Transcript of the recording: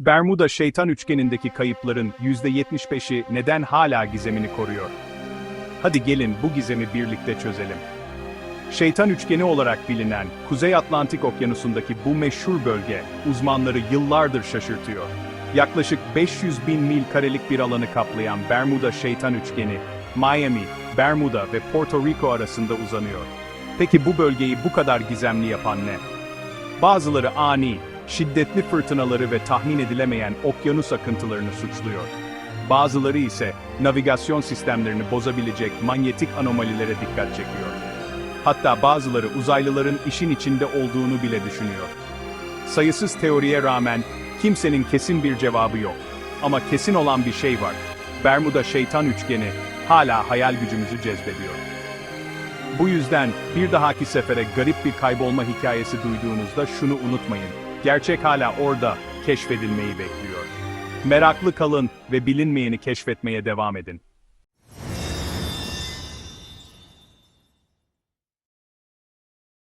Bermuda şeytan üçgenindeki kayıpların %75'i neden hala gizemini koruyor? Hadi gelin bu gizemi birlikte çözelim. Şeytan üçgeni olarak bilinen Kuzey Atlantik Okyanusu'ndaki bu meşhur bölge uzmanları yıllardır şaşırtıyor. Yaklaşık 500 bin mil karelik bir alanı kaplayan Bermuda şeytan üçgeni, Miami, Bermuda ve Porto Rico arasında uzanıyor. Peki bu bölgeyi bu kadar gizemli yapan ne? Bazıları ani, şiddetli fırtınaları ve tahmin edilemeyen okyanus akıntılarını suçluyor. Bazıları ise navigasyon sistemlerini bozabilecek manyetik anomalilere dikkat çekiyor. Hatta bazıları uzaylıların işin içinde olduğunu bile düşünüyor. Sayısız teoriye rağmen kimsenin kesin bir cevabı yok. Ama kesin olan bir şey var. Bermuda şeytan üçgeni hala hayal gücümüzü cezbediyor. Bu yüzden bir dahaki sefere garip bir kaybolma hikayesi duyduğunuzda şunu unutmayın. Gerçek hala orada, keşfedilmeyi bekliyor. Meraklı kalın ve bilinmeyeni keşfetmeye devam edin.